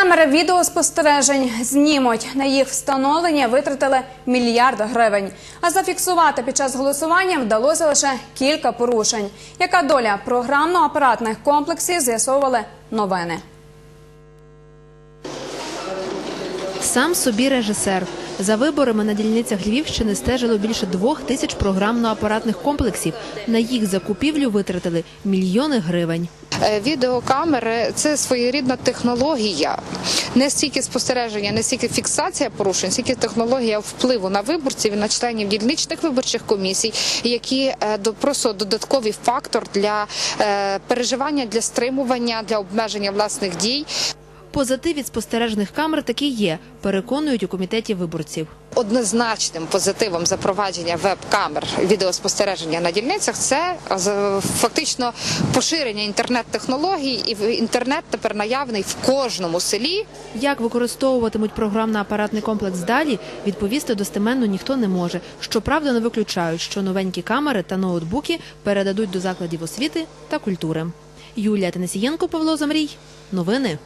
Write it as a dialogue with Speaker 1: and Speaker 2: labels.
Speaker 1: Камери відеоспостережень знімуть. На їх встановлення витратили мільярд гривень. А зафіксувати під час голосування вдалося лише кілька порушень. Яка доля програмно-апаратних комплексів з'ясовували новини.
Speaker 2: Сам собі режисер. За виборами на дільницях Львівщини стежило більше двох тисяч програмно-апаратних комплексів. На їх закупівлю витратили мільйони гривень.
Speaker 3: Е, Відеокамери це своєрідна технологія, не стільки спостереження, не стільки фіксація порушень, стільки технологія впливу на виборців і на членів дільничних виборчих комісій, які е, просто додатковий фактор для е, переживання, для стримування, для обмеження власних дій.
Speaker 2: Позитив від спостережних камер таки є, переконують у комітеті виборців.
Speaker 3: Однозначним позитивом запровадження веб-камер відеоспостереження на дільницях це е, фактично поширення інтернет-технологій, і інтернет тепер наявний в кожному селі.
Speaker 2: Як використовуватимуть програмно-апаратний комплекс далі, відповісти достеменно ніхто не може. Щоправда, не виключають, що новенькі камери та ноутбуки передадуть до закладів освіти та культури. Юлія Тенесієнко, Павло Замрій. Новини.